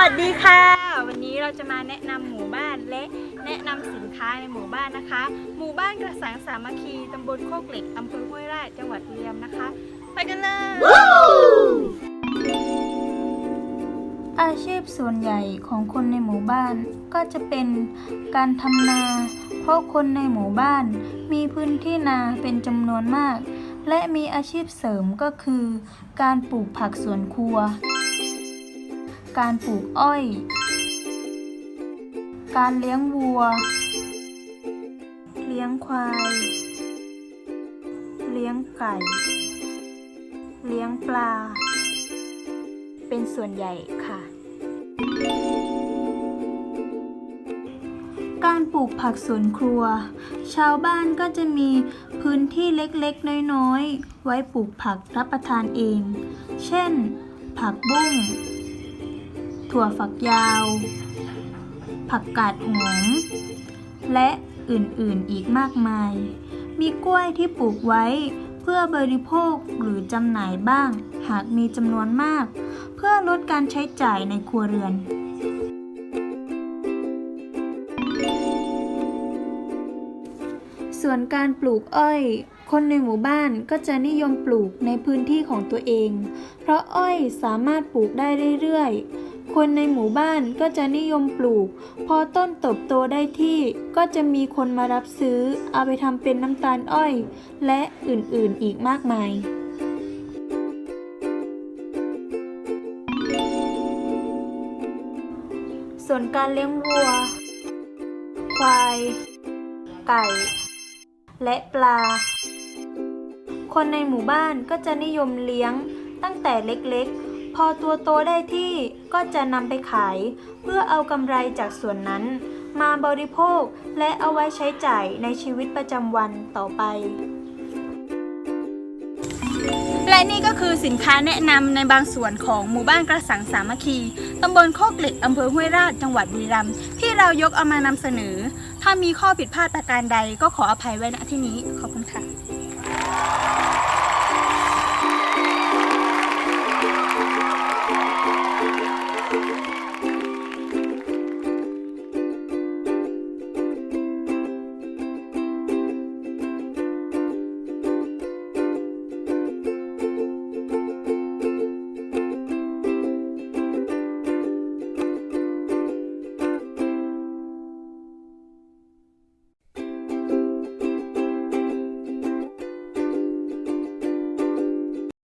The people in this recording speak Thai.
วัสดีค่ะ วันนี้เราจะมาแนะนำหมู่บ้านและแนะนำสินค้าในหมู่บ้านนะคะ หมู่บ้านกระสังสามัคคีตำบลโคกเหล็กอำเภอห้วยราชจังหวัดบุรีรัมย์นะคะ ไปกันเลย อาชีพส่วนใหญ่ของคนในหมู่บ้านก็จะเป็นการทำนา เพราะคนในหมู่บ้านมีพื้นที่นาเป็นจำนวนมาก และมีอาชีพเสริมก็คือ การปลูกผักสวนครัว การปลูกอ้อย การเลี้ยงวัว เลี้ยงควาย เลี้ยงไก่ เลี้ยงปลา เป็นส่วนใหญ่ค่ะ การปลูกผักสวนครัว ชาวบ้านก็จะมีพื้นที่เล็กๆ น้อยๆ ไว้ปลูกผักรับประทานเอง เช่น ผักบุ้ง ถั่วฝักยาว ผักกาดหอม และอื่นๆอีกมากมาย มีกล้วยที่ปลูกไว้เพื่อบริโภคหรือจำหน่ายบ้าง หากมีจำนวนมาก เพื่อลดการใช้จ่ายในครัวเรือน ส่วนการปลูกอ้อย คนในหมู่บ้านก็จะนิยมปลูกในพื้นที่ของตัวเอง เพราะอ้อยสามารถปลูกได้เรื่อยๆ คนในหมู่บ้านก็จะนิยมปลูก พอต้นเติบโตได้ที่ก็จะมีคนมารับซื้อ เอาไปทำเป็นน้ำตาลอ้อย และอื่นๆอีกมากมายส่วนการเลี้ยงวัว ควาย ไก่ และปลา คนในหมู่บ้านก็จะนิยมเลี้ยงตั้งแต่เล็กๆ พอตัวโตได้ที่ก็จะนำไปขาย เพื่อเอากำไรจากส่วนนั้น มาบริโภคและเอาไว้ใช้จ่ายในชีวิตประจำวันต่อไป และนี่ก็คือสินค้าแนะนำในบางส่วนของหมู่บ้านกระสังสามัคคีตำบลโคกเหล็กอำเภอห้วยราชจังหวัดบุรีรัมย์ที่เรายกเอามานำเสนอ ถ้ามีข้อผิดพลาดประการใดก็ขออภัยไว้ณที่นี้ขอบคุณค่ะ